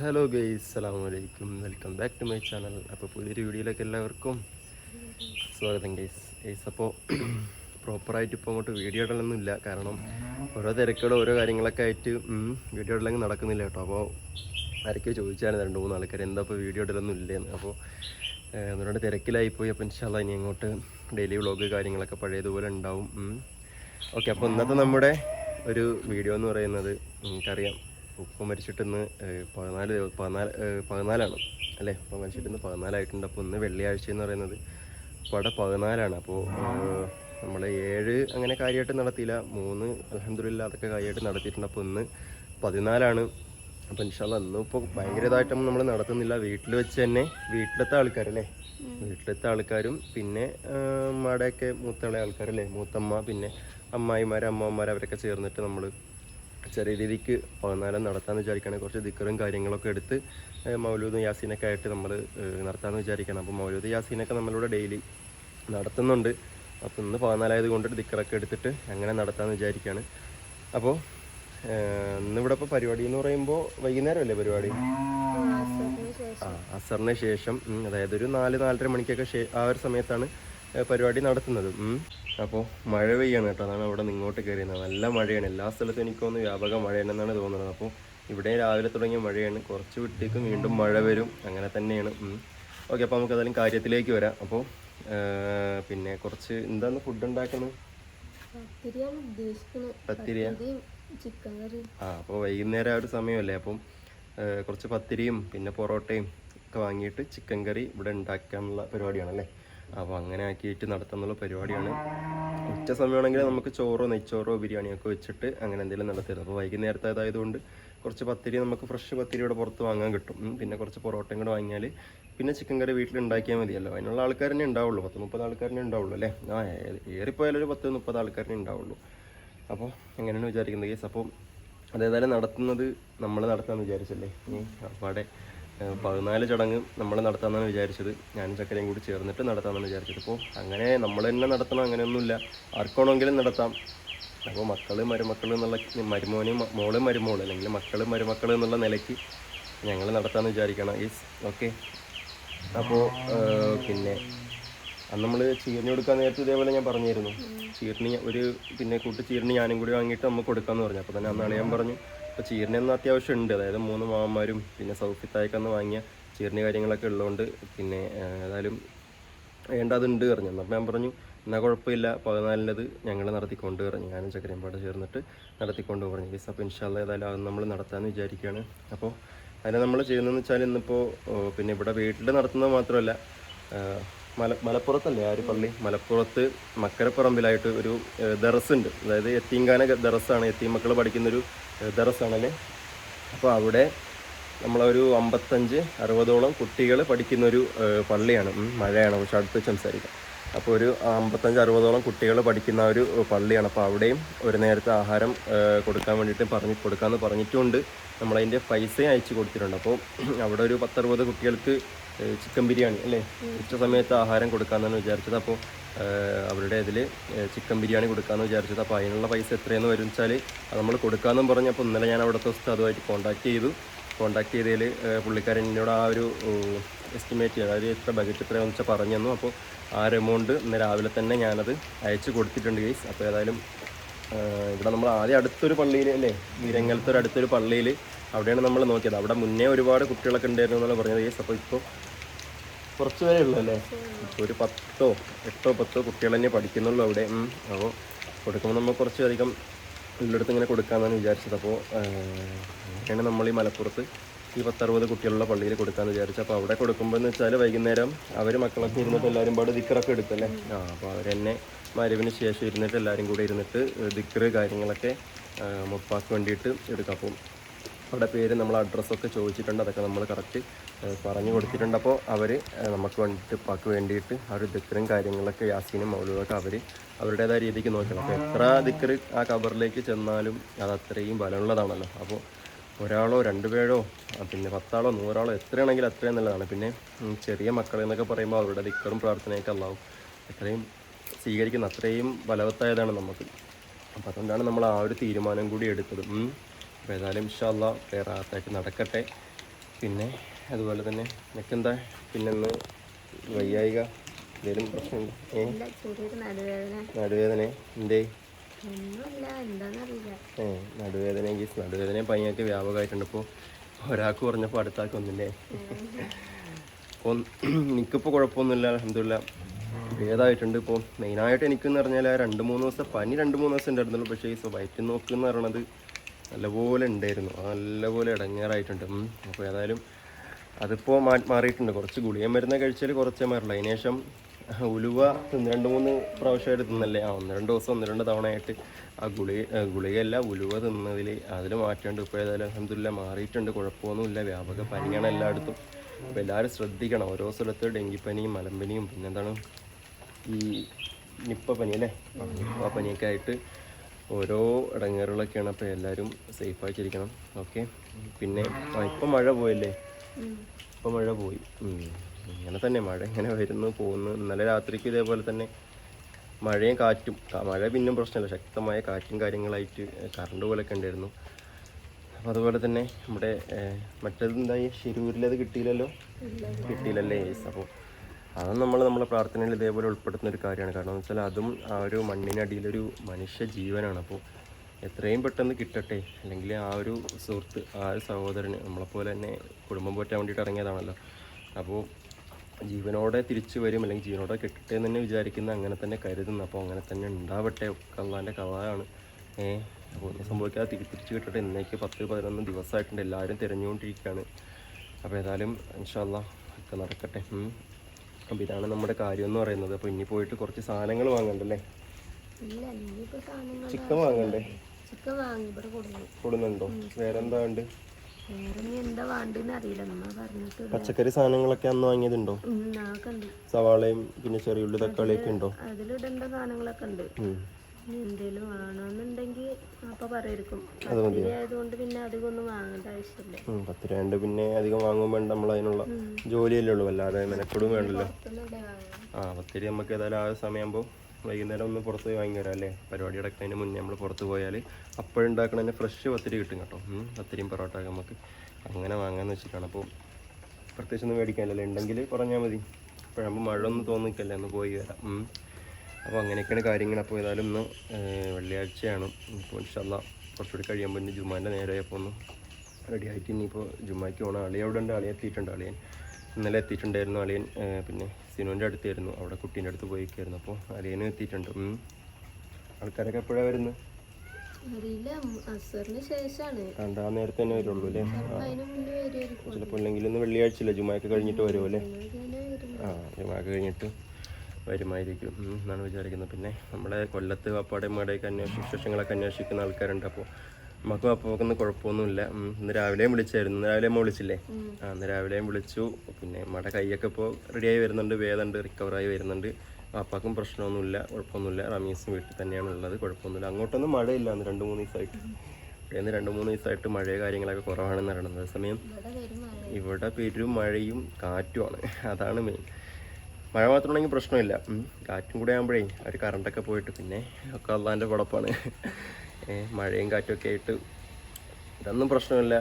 Hello guy അസ്സാം വലൈക്കും welcome back to my channel അപ്പോൾ പുതിയൊരു വീഡിയോയിലേക്ക് എല്ലാവർക്കും സ്വാഗതം ഗൈസ് ഗൈസ് അപ്പോൾ പ്രോപ്പറായിട്ട് ഇപ്പോൾ അങ്ങോട്ട് വീഡിയോ ഇടലൊന്നും ഇല്ല. കാരണം ഓരോ തിരക്കുകളും ഓരോ കാര്യങ്ങളൊക്കെ ആയിട്ട് വീഡിയോ ഇടലങ്ങ് നടക്കുന്നില്ല കേട്ടോ. അപ്പോൾ ആരൊക്കെയോ ചോദിച്ചായിരുന്നു രണ്ട് മൂന്ന് ആൾക്കാർ എന്താ ഇപ്പോൾ വീഡിയോ ഇടലൊന്നും ഇല്ലേന്ന്. അപ്പോൾ എന്നോട് തിരക്കിലായിപ്പോയി. അപ്പോൾ ഇൻഷാല്ല ഇനി അങ്ങോട്ട് ഡെയിലി വ്ളോഗ് കാര്യങ്ങളൊക്കെ പഴയതുപോലെ ഉണ്ടാവും ഓക്കെ അപ്പോൾ ഇന്നത്തെ നമ്മുടെ ഒരു വീഡിയോ എന്ന് പറയുന്നത് നിങ്ങൾക്കറിയാം. ഉപ്പ മരിച്ചിട്ട് ഇന്ന് ഏഹ്, പതിനാല് പതിനാല് പതിനാലാണ് അല്ലേ? ഉപ്പ മരിച്ചിട്ട് ഇന്ന് പതിനാലായിട്ടുണ്ട്. അപ്പോൾ ഇന്ന് വെള്ളിയാഴ്ച എന്ന് പറയുന്നത് ഇവിടെ പതിനാലാണ്. അപ്പോൾ നമ്മൾ ഏഴ് അങ്ങനെ കാര്യമായിട്ട് നടത്തിയില്ല. മൂന്ന് അലഹമില്ല അതൊക്കെ കാര്യമായിട്ട് നടത്തിയിട്ടുണ്ട്. അപ്പോൾ ഇന്ന് പതിനാലാണ്. അപ്പോൾ ഇൻഷാല്ല ഇന്നും ഇപ്പോൾ ഭയങ്കര ഇതായിട്ടൊന്നും നമ്മൾ നടത്തുന്നില്ല. വീട്ടിൽ വെച്ച് തന്നെ വീട്ടിലത്തെ ആൾക്കാരല്ലേ? വീട്ടിലത്തെ ആൾക്കാരും പിന്നെ അമ്മയുടെയൊക്കെ മൂത്തളെ ആൾക്കാരല്ലേ? മൂത്തമ്മ പിന്നെ അമ്മായിമാർ അമ്മമാർ അവരൊക്കെ ചേർന്നിട്ട് നമ്മൾ ചെറിയ രീതിക്ക് പതിനാലം നടത്താമെന്ന് വിചാരിക്കുകയാണെങ്കിൽ കുറച്ച് ദിക്കറും കാര്യങ്ങളൊക്കെ എടുത്ത് മൗലൂദ് യാസീനൊക്കെ ആയിട്ട് നമ്മൾ നടത്താമെന്ന് വിചാരിക്കണം. അപ്പോൾ മൗലൂദ് യാസീനൊക്കെ നമ്മളിവിടെ ഡെയിലി നടത്തുന്നുണ്ട്. അപ്പോൾ ഇന്ന് പതിനാലായത് കൊണ്ട് ദിക്കറൊക്കെ എടുത്തിട്ട് അങ്ങനെ നടത്താമെന്ന് വിചാരിക്കുകയാണ് അപ്പോൾ ഇന്നിവിടെ ഇപ്പോൾ പരിപാടി എന്ന് പറയുമ്പോൾ വൈകുന്നേരമല്ലേ പരിപാടി? ആ അസറിന് ശേഷം. അതായത് ഒരു നാല് നാലര മണിക്കൊക്കെ ആ ഒരു സമയത്താണ് പരിപാടി നടത്തുന്നത്. അപ്പോൾ മഴ പെയ്യാണ് കേട്ടോ. അതാണ് അവിടെ നിന്ന് ഇങ്ങോട്ട് കയറിയത്. നല്ല മഴയാണ്. എല്ലാ സ്ഥലത്തും എനിക്ക് തോന്നുന്നു വ്യാപക മഴയാണെന്നാണ് തോന്നുന്നത്. അപ്പോൾ ഇവിടെ രാവിലെ തുടങ്ങിയ മഴയാണ്. കുറച്ച് വിട്ടേക്കും വീണ്ടും മഴ വരും. അങ്ങനെ തന്നെയാണ്. ഓക്കെ അപ്പോൾ നമുക്ക് ഏതായാലും കാര്യത്തിലേക്ക് വരാം. അപ്പോൾ പിന്നെ കുറച്ച് എന്താണ് ഫുഡ് ഉണ്ടാക്കുന്നത് പത്തിരിയാ? ആ അപ്പോൾ വൈകുന്നേരം ആ ഒരു സമയമല്ലേ? അപ്പം കുറച്ച് പത്തിരിയും പിന്നെ പൊറോട്ടയും ഒക്കെ വാങ്ങിയിട്ട് ചിക്കൻ കറി ഇവിടെ ഉണ്ടാക്കാനുള്ള പരിപാടിയാണല്ലേ? അപ്പോൾ അങ്ങനെ ആക്കിയിട്ട് നടത്തുന്നുള്ള പരിപാടിയാണ്. ഉച്ച സമയമാണെങ്കിൽ നമുക്ക് ചോറോ നെയ്ച്ചോറോ ബിരിയാണിയൊക്കെ വെച്ചിട്ട് അങ്ങനെ എന്തെങ്കിലും നടത്തരുത് അപ്പോൾ വൈകുന്നേരത്തെ ആയതുകൊണ്ട് കുറച്ച് പത്തിരി നമുക്ക് ഫ്രഷ് പത്തിരി ഇവിടെ പുറത്ത് വാങ്ങാൻ കിട്ടും. പിന്നെ കുറച്ച് പൊറോട്ടയും കൂടെ വാങ്ങിയാൽ പിന്നെ ചിക്കൻ കറി വീട്ടിൽ ഉണ്ടാക്കിയാൽ മതിയല്ലോ. അതിനുള്ള ആൾക്കാരനെ ഉണ്ടാവുള്ളൂ. പത്ത് മുപ്പത് ആൾക്കാരനെ ഉണ്ടാവുള്ളൂ അല്ലേ? ആ ഏറിപ്പോയാലൊരു പത്ത് മുപ്പത് ആൾക്കാരനെ ഉണ്ടാവുള്ളൂ. അപ്പോൾ എങ്ങനെയാണ് വിചാരിക്കുന്നത്? കേസ് അപ്പോൾ അതേതായാലും നടത്തുന്നത് നമ്മൾ നടത്താമെന്ന് വിചാരിച്ചല്ലേ? ഇനി അവിടെ പതിനാല് ചടങ്ങ് നമ്മൾ നടത്താമെന്നാണ് വിചാരിച്ചത്. ഞാനും ചക്കരയും കൂടി ചേർന്നിട്ട് നടത്താമെന്നാണ് വിചാരിച്ചത്. അപ്പോൾ അങ്ങനെ നമ്മൾ തന്നെ നടത്തണം അങ്ങനെയൊന്നുമില്ല. ആർക്കാണെങ്കിലും നടത്താം. അപ്പോൾ മക്കൾ മരുമക്കൾ എന്നുള്ള മരുമോനും മോൾ മരുമോൾ അല്ലെങ്കിൽ മക്കൾ മരുമക്കൾ എന്നുള്ള നിലയ്ക്ക് ഞങ്ങൾ നടത്താമെന്ന് വിചാരിക്കണം. ഈസ് ഓക്കെ അപ്പോൾ പിന്നെ അന്ന് നമ്മൾ ചീരണി കൊടുക്കാൻ നേരത്തെ ഇതേപോലെ ഞാൻ പറഞ്ഞിരുന്നു ചീരണി ഒരു പിന്നെ കൂട്ട് ചീരണി ഞാനും കൂടി വാങ്ങിയിട്ട് നമുക്ക് കൊടുക്കാമെന്ന് പറഞ്ഞു. അപ്പോൾ തന്നെ അന്നാണ് ഞാൻ പറഞ്ഞു. അപ്പോൾ ചീരണി ഒന്നും അത്യാവശ്യം ഉണ്ട്. അതായത് മൂന്ന് മാമന്മാരും പിന്നെ സൗഫിത്തായിക്കന്ന് വാങ്ങിയ ചീരണി കാര്യങ്ങളൊക്കെ ഉള്ളതുകൊണ്ട് പിന്നെ ഏതായാലും വേണ്ട അതുണ്ട് പറഞ്ഞു. അപ്പം ഞാൻ പറഞ്ഞു എന്നാൽ കുഴപ്പമില്ല പതിനാലിന്റെത് ഞങ്ങൾ നടത്തിക്കൊണ്ട് പറഞ്ഞു. ഞാനും ചക്കരമ്പാട് ചേർന്നിട്ട് നടത്തിക്കൊണ്ട് പറഞ്ഞു. ഗീസ് അപ്പോൾ ഇൻഷാല്ല ഏതായാലും അത് നമ്മൾ നടത്താമെന്ന് വിചാരിക്കുകയാണ്. അപ്പോൾ അതിനെ നമ്മൾ ചെയ്യുന്നതെന്ന് വെച്ചാൽ ഇന്നിപ്പോൾ പിന്നെ ഇവിടെ വീട്ടിൽ നടത്തുന്നത് മാത്രമല്ല മല മലപ്പുറത്തല്ലേ ആ പള്ളി മലപ്പുറത്ത് മക്കരപ്പറമ്പിലായിട്ട് ഒരു ദറസ് ഉണ്ട് അതായത് എത്തീങ്കാന ദറസാണ് എത്തീം മക്കൾ പഠിക്കുന്നൊരു ദറസാണല്ലേ അപ്പോൾ അവിടെ നമ്മളൊരു അമ്പത്തഞ്ച് അറുപതോളം കുട്ടികൾ പഠിക്കുന്നൊരു പള്ളിയാണ്. മഴയാണ്. പക്ഷെ അടുത്ത് സംസാരിക്കാം. അപ്പോൾ ഒരു അമ്പത്തഞ്ച് അറുപതോളം കുട്ടികൾ പഠിക്കുന്ന ഒരു പള്ളിയാണ്. അപ്പോൾ അവിടെയും ഒരു നേരത്തെ ആഹാരം കൊടുക്കാൻ വേണ്ടിയിട്ട് പറഞ്ഞ് കൊടുക്കാമെന്ന് പറഞ്ഞിട്ടുണ്ട്. നമ്മളതിന്റെ പൈസയും അയച്ചു കൊടുത്തിട്ടുണ്ട്. അപ്പോൾ അവിടെ ഒരു പത്തറുപത് കുട്ടികൾക്ക് ചിക്കൻ ബിരിയാണി അല്ലേ? ഉച്ച സമയത്ത് ആഹാരം കൊടുക്കാമെന്നാണ് വിചാരിച്ചത്. അപ്പോൾ അവരുടെ ഇതിൽ ചിക്കൻ ബിരിയാണി കൊടുക്കാമെന്ന് വിചാരിച്ചത്. അപ്പോൾ അതിനുള്ള പൈസ എത്രയെന്ന് വരും വെച്ചാൽ അത് നമ്മൾ കൊടുക്കാമെന്നും പറഞ്ഞു. അപ്പോൾ ഇന്നലെ ഞാൻ അവിടുത്തെ അതുമായിട്ട് കോൺടാക്ട് ചെയ്തു. കോൺടാക്ട് ചെയ്തതിൽ പുള്ളിക്കാരൻ എന്നോട് ആ ഒരു എസ്റ്റിമേറ്റ് ചെയ്യാൻ അതായത് എത്ര ബജറ്റ് എത്രയാണെന്ന് വെച്ചാൽ പറഞ്ഞു തന്നു അപ്പോൾ ആ ഒരു എമൗണ്ട് ഇന്ന് രാവിലെ തന്നെ ഞാനത് അയച്ചു കൊടുത്തിട്ടുണ്ട് ഗൈസ് അപ്പോൾ ഏതായാലും ഇവിടെ നമ്മൾ ആദ്യം അടുത്തൊരു പള്ളിയിൽ അല്ലേ? വിരങ്ങലത്തൊരു അടുത്തൊരു പള്ളിയിൽ അവിടെയാണ് നമ്മൾ നോക്കിയത്. അവിടെ മുന്നേ ഒരുപാട് കുട്ടികളൊക്കെ ഉണ്ടായിരുന്നു എന്നാണ് പറഞ്ഞത് ഗൈസ് അപ്പോൾ ഇപ്പോൾ കുറച്ച് പേരേ ഉള്ളൂ അല്ലേ? ഇപ്പോൾ ഒരു പത്തോ എട്ടോ പത്തോ കുട്ടികൾ തന്നെ പഠിക്കുന്നുള്ളൂ അവിടെ. അപ്പോൾ കൊടുക്കുമ്പോൾ നമ്മൾ കുറച്ചധികം ഉള്ളിടത്ത് ഇങ്ങനെ കൊടുക്കാമെന്നാണ് വിചാരിച്ചത്. അപ്പോൾ അങ്ങനെയാണ് നമ്മൾ ഈ മലപ്പുറത്ത് ഈ പത്തറുപത് കുട്ടികളുള്ള പള്ളിയിൽ കൊടുക്കാമെന്ന് വിചാരിച്ചു അപ്പോൾ അവിടെ കൊടുക്കുമ്പോൾ എന്ന് വെച്ചാൽ വൈകുന്നേരം അവർ മക്കളൊക്കെ ഇരുന്നിട്ട് എല്ലാവരും പാട് ദിക്കറൊക്കെ എടുത്തല്ലേ? ആ അപ്പോൾ അവരെന്നെ മരവിന് ശേഷം ഇരുന്നിട്ട് എല്ലാവരും കൂടെ ഇരുന്നിട്ട് ദിക്കറ് കാര്യങ്ങളൊക്കെ മുപ്പാക്ക് വേണ്ടിയിട്ട് എടുക്കാം. അപ്പോൾ അവിടെ പേര് നമ്മൾ അഡ്രസ്സൊക്കെ ചോദിച്ചിട്ടുണ്ട്. അതൊക്കെ നമ്മൾ കറക്റ്റ് പറഞ്ഞു കൊടുത്തിട്ടുണ്ട്. അപ്പോൾ അവർ നമുക്ക് വേണ്ടിയിട്ട് പാക്ക് വേണ്ടിയിട്ട് ആ ഒരു ദിക്കറും കാര്യങ്ങളൊക്കെ യാസീനും മൗലൂദൊക്കെ അവർ അവരുടേതായ രീതിക്ക് നോക്കണം. അപ്പോൾ എത്ര ദിക്കർ ആ കബറിലേക്ക് ചെന്നാലും അത് അത്രയും ബലമുള്ളതാണല്ലോ അപ്പോൾ ഒരാളോ രണ്ടുപേരോ പിന്നെ പത്താളോ നൂറാളോ എത്രയാണെങ്കിലും അത്രയും നല്ലതാണ്. പിന്നെ ചെറിയ മക്കളെന്നൊക്കെ പറയുമ്പോൾ അവരുടെ ദിക്കറും പ്രാർത്ഥനയൊക്കെ അല്ലാവും എത്രയും സ്വീകരിക്കുന്ന അത്രയും ബലവത്തായതാണ് നമുക്ക്. അപ്പോൾ അതുകൊണ്ടാണ് നമ്മൾ ആ ഒരു തീരുമാനം കൂടി എടുത്തത്. അപ്പോൾ ഏതായാലും ഇൻഷാല്ല റാത്തായിട്ട് നടക്കട്ടെ. പിന്നെ അതുപോലെ തന്നെ നിനക്കെന്താ? പിന്നെ ഇന്ന് വയ്യായിക എന്തെങ്കിലും പ്രശ്നമുണ്ടോ? ഏ? നടുവേദന. നടുവേദന? എന്തേ? ഏ നടുവേദന കേസ് നടുവേദനയും പനിയൊക്കെ വ്യാപകമായിട്ടുണ്ട്. ഇപ്പോൾ ഒരാൾക്ക് പറഞ്ഞപ്പോൾ അടുത്താൾക്ക് ഒന്നില്ലേ? എനിക്കിപ്പോൾ കുഴപ്പമൊന്നുമില്ല. അലഹമില്ല ഭേദമായിട്ടുണ്ട്. ഇപ്പോൾ മെയിനായിട്ട് എനിക്കെന്ന് പറഞ്ഞാൽ ആ രണ്ട് മൂന്ന് ദിവസം പനി രണ്ട് മൂന്ന് ദിവസം ഉണ്ടായിരുന്നുള്ളൂ. പക്ഷേ ഈ വയറ്റിൽ നോക്കുന്ന എന്ന് പറയണത് നല്ലപോലെ ഉണ്ടായിരുന്നു. നല്ലപോലെ ഇടങ്ങേറായിട്ടുണ്ട്. അപ്പോൾ ഏതായാലും അതിപ്പോൾ മാറിയിട്ടുണ്ട്. കുറച്ച് ഗുളിക മരുന്ന് കഴിച്ചാൽ കുറച്ചേ മാറില്ല അതിനുശേഷം ഉലുവ രണ്ട് മൂന്ന് പ്രാവശ്യമായിട്ട് തിന്നല്ലേ ആ ഒന്ന് രണ്ട് ദിവസം ഒന്ന് രണ്ട് തവണയായിട്ട് ആ ഗുളി ഗുളികയല്ല ഉലുവ തിന്നതിൽ അതിൽ മാറ്റേണ്ട. ഇപ്പോൾ ഏതായാലും അലഹമില്ല മാറിയിട്ടുണ്ട്. കുഴപ്പമൊന്നുമില്ല. വ്യാപക പനിയാണ് എല്ലായിടത്തും. അപ്പോൾ എല്ലാവരും ശ്രദ്ധിക്കണം. ഓരോ സ്ഥലത്ത് ഡെങ്കിപ്പനിയും മലമ്പനിയും. പിന്നെന്താണ്? ഈ നിപ്പ പനി അല്ലേ? നിപ്പ പനിയൊക്കെ ആയിട്ട് ഓരോ ഇടങ്ങേറുകളൊക്കെയാണ്. അപ്പോൾ എല്ലാവരും സേഫായിട്ടിരിക്കണം ഓക്കെ? പിന്നെ ഇപ്പം മഴ പോയല്ലേ? ഉം. മഴ പോയി. ഇങ്ങനെ തന്നെ മഴ ഇങ്ങനെ വരുന്നു പോകുന്നു. ഇന്നലെ രാത്രിക്ക് ഇതേപോലെ തന്നെ മഴയും കാറ്റും. മഴ പിന്നും പ്രശ്നമില്ല. ശക്തമായ കാറ്റും കാര്യങ്ങളായിട്ട് കറണ്ട് പോലൊക്കെ ഉണ്ടായിരുന്നു. അപ്പോൾ അതുപോലെ തന്നെ നമ്മുടെ മറ്റേത് എന്തായി ശിരൂരിലത് കിട്ടിയില്ലല്ലോ? കിട്ടിയില്ലല്ലേ? അപ്പോൾ അതും നമ്മൾ നമ്മളെ പ്രാർത്ഥനയിൽ ഇതേപോലെ ഉൾപ്പെടുത്തുന്ന ഒരു കാര്യമാണ്. കാരണം എന്ന് വെച്ചാൽ അതും ആ ഒരു മണ്ണിനടിയിലൊരു മനുഷ്യ ജീവനാണ്. അപ്പോൾ എത്രയും പെട്ടെന്ന് കിട്ടട്ടെ. അല്ലെങ്കിൽ ആ ഒരു സുഹൃത്ത് ആ ഒരു സഹോദരന് നമ്മളെപ്പോലെ തന്നെ കുടുംബം പോറ്റാൻ വേണ്ടിയിട്ട് ഇറങ്ങിയതാണല്ലോ. അപ്പോൾ ജീവനോടെ തിരിച്ചു വരും അല്ലെങ്കിൽ ജീവനോടെ കിട്ടട്ടെ എന്ന് തന്നെ വിചാരിക്കുന്ന അങ്ങനെ തന്നെ കരുതുന്നു. അപ്പോൾ അങ്ങനെ തന്നെ ഉണ്ടാവട്ടെ. ഒക്കെ അള്ളാന്റെ കഥാണ് ഏഹ് അപ്പോൾ ഒന്നും സംഭവിക്കാതെ തിരിച്ചു കിട്ടട്ടെ. ഇന്നേക്ക് പത്ത് പതിനൊന്ന് ദിവസമായിട്ടുണ്ട്. എല്ലാവരും തിരഞ്ഞുകൊണ്ടിരിക്കുകയാണ്. അപ്പോൾ ഏതായാലും ഇൻഷാല്ല ഒക്കെ നടക്കട്ടെ. അപ്പം അപ്പോൾ ഇതാണ് നമ്മുടെ കാര്യം എന്ന് പറയുന്നത്. അപ്പോൾ ഇനി പോയിട്ട് കുറച്ച് സാധനങ്ങൾ വാങ്ങണ്ടല്ലേ? ചിക്കൻ വാങ്ങണ്ടേ? ചിക്കൻ വാങ്ങി ഇവിടെ കൊടുന്നു. കൊടുന്നുണ്ടോ? വേറെന്താ ഉണ്ട് പച്ചക്കറി സാധനങ്ങളൊക്കെ അന്ന് വാങ്ങിയതുണ്ടോ? സവാളയും പിന്നെ ചെറിയ ചെറിയുള്ളി തക്കാളിയൊക്കെ ഉണ്ടോ? അതിലിടേണ്ട സാധനങ്ങളൊക്കെ ഉണ്ട്. എന്തേലും വേണമെന്നുണ്ടെങ്കിൽ അപ്പൊ പറയായിരിക്കും അത് ആയതുകൊണ്ട് പിന്നെ അധികം ഒന്നും വാങ്ങേണ്ട ആവശ്യമില്ല. ഉം, പത്ത് രൂപ പിന്നെ അധികം വാങ്ങുമ്പോ വേണ്ട നമ്മൾ അതിനുള്ള ജോലിയല്ലേ ഉള്ളൂ. അല്ലാതെ മെനക്കെടും വേണ്ടല്ലോ. വാങ്ങാം ആ പത്തിരി നമുക്ക് ഏതായാലും ആ സമയമാകുമ്പോൾ വൈകുന്നേരം ഒന്ന് പുറത്ത് പോയി വാങ്ങി വരാം അല്ലേ? പരിപാടി അടക്കുന്നതിന് മുന്നേ നമ്മൾ പുറത്ത് പോയാൽ അപ്പോഴുണ്ടാക്കണ ഫ്രഷ് പത്തിരി കിട്ടും കേട്ടോ. പത്തിരിയും പൊറോട്ട നമുക്ക് അങ്ങനെ വാങ്ങാമെന്ന് വെച്ചിട്ടാണ്. അപ്പോൾ പ്രത്യേകിച്ച് ഒന്നും മേടിക്കാനല്ലേ ഉണ്ടെങ്കിൽ പറഞ്ഞാൽ മതി. അപ്പോഴാകുമ്പോൾ മഴ ഒന്നും തോന്നിക്കല്ലേ ഒന്ന് പോയി വരാം. അപ്പോൾ അങ്ങനെയൊക്കെയാണ് കാര്യങ്ങൾ അപ്പോൾ ഏതായാലും ഇന്ന് വെള്ളിയാഴ്ചയാണ്. ഇപ്പോൾ ഇൻഷല്ല കുറച്ചുകൂടി കഴിയുമ്പോൾ ഇനി ജുമാന്റെ നേരെയപ്പോൾ ഒന്ന് റെഡി ആയിട്ട് ഇനിയിപ്പോൾ ജുമാക്ക് പോകണം അളിയ അവിടെ ഉണ്ട് അളിയ എത്തിയിട്ടുണ്ട്? അളിയൻ? ഇന്നലെ എത്തിയിട്ടുണ്ടായിരുന്നു അളിയൻ പിന്നെ സിനുവിന്റെ അടുത്തായിരുന്നു. അവിടെ കുട്ടീന്റെ അടുത്ത് പോയിക്കായിരുന്നു അപ്പോൾ അളിയനും എത്തിയിട്ടുണ്ട്. ആൾക്കാരൊക്കെ എപ്പോഴാണ് വരുന്നത്? കണ്ട ആ നേരത്തെ തന്നെ വരുള്ളൂ അല്ലേ? ചിലപ്പോൾ ഇല്ലെങ്കിൽ ഇന്ന് വെള്ളിയാഴ്ചയില്ല? ജുമായൊക്കെ കഴിഞ്ഞിട്ട് വരുമോ അല്ലേ? ആ ജുമായൊക്കെ കഴിഞ്ഞിട്ട് വരുമായിരിക്കും. എന്നാണ് വിചാരിക്കുന്നത്. പിന്നെ നമ്മുടെ കൊല്ലത്ത് അപ്പാടെയും മടയൊക്കെ അന്വേഷിച്ച് വിശേഷങ്ങളൊക്കെ അന്വേഷിക്കുന്ന ആൾക്കാരുണ്ട്. അപ്പോൾ നമുക്കും അപ്പൊക്കൊന്നും കുഴപ്പമൊന്നുമില്ല. ഇന്ന് രാവിലെയും വിളിച്ചായിരുന്നു. ഇന്ന് രാവിലെ അമ്മ വിളിച്ചില്ലേ? ആ ഇന്ന് രാവിലെയും വിളിച്ചു. പിന്നെ അമ്മയുടെ കൈയൊക്കെ ഇപ്പോൾ റെഡിയായി വരുന്നുണ്ട്. വേദമുണ്ട് റിക്കവറായി വരുന്നുണ്ട്. അപ്പാക്കും പ്രശ്നമൊന്നുമില്ല കുഴപ്പമൊന്നുമില്ല. റമീസും വീട്ടിൽ തന്നെയാണ് ഉള്ളത്. കുഴപ്പമൊന്നുമില്ല. അങ്ങോട്ടൊന്നും മഴയില്ല. അന്ന് രണ്ട് മൂന്ന് ദിവസമായിട്ട് ഇന്ന് രണ്ട് മൂന്ന് ദിവസമായിട്ട് മഴയോ കാര്യങ്ങളൊക്കെ കുറവാണെന്ന് അറിയണത് അതേസമയം ഇവിടെ പേരും മഴയും കാറ്റുമാണ് അതാണ് മെയിൻ മഴ മാത്രമാണെങ്കിൽ പ്രശ്നമില്ല. കാറ്റും കൂടെ ആകുമ്പോഴേ ഒരു കറണ്ടൊക്കെ പോയിട്ട് പിന്നെ ഒക്കെ അള്ളാന്റെ കുഴപ്പമാണ് മഴയും കാറ്റുമൊക്കെ ആയിട്ട് ഇതൊന്നും പ്രശ്നമില്ല.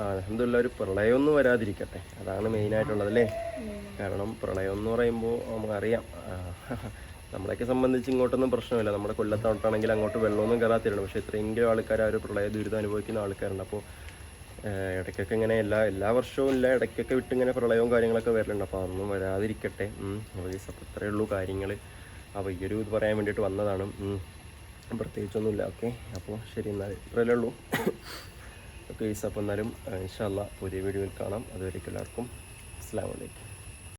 അലഹമില്ല ഒരു പ്രളയമൊന്നും വരാതിരിക്കട്ടെ. അതാണ് മെയിനായിട്ടുള്ളത് അല്ലേ? കാരണം പ്രളയം എന്ന് പറയുമ്പോൾ നമുക്കറിയാം നമ്മളെയൊക്കെ സംബന്ധിച്ച് ഇങ്ങോട്ടൊന്നും പ്രശ്നമില്ല. നമ്മുടെ കൊല്ലത്തോട്ടാണെങ്കിൽ അങ്ങോട്ട് വെള്ളമൊന്നും കയറാത്തിരുന്നു പക്ഷേ ഇത്രയെങ്കിലും ആൾക്കാർ ആ ഒരു പ്രളയ ദുരിതം അനുഭവിക്കുന്ന ആൾക്കാരുണ്ട്. അപ്പോൾ ഇടയ്ക്കൊക്കെ ഇങ്ങനെ എല്ലാ എല്ലാ വർഷവും ഇല്ല ഇടയ്ക്കൊക്കെ വിട്ട് ഇങ്ങനെ പ്രളയവും കാര്യങ്ങളൊക്കെ വരലുണ്ട്. അപ്പോൾ അതൊന്നും വരാതിരിക്കട്ടെ. അപ്പോൾ ഇത്രയേ ഉള്ളൂ കാര്യങ്ങൾ അപ്പോൾ ഈ ഒരു ഇത് പറയാൻ വേണ്ടിയിട്ട് വന്നതാണ്. പ്രത്യേകിച്ചൊന്നുമില്ല. ഓക്കെ? അപ്പോൾ ശരി എന്നാൽ ഇത്രയല്ലേ ഉള്ളൂ. Okay is. അപ്പോൾ എന്നാലും ഇൻഷാല്ല പുതിയ വീഡിയോയിൽ കാണാം. അതുവരേക്കും എല്ലാവർക്കും. അസ്സാം വലൈക്കും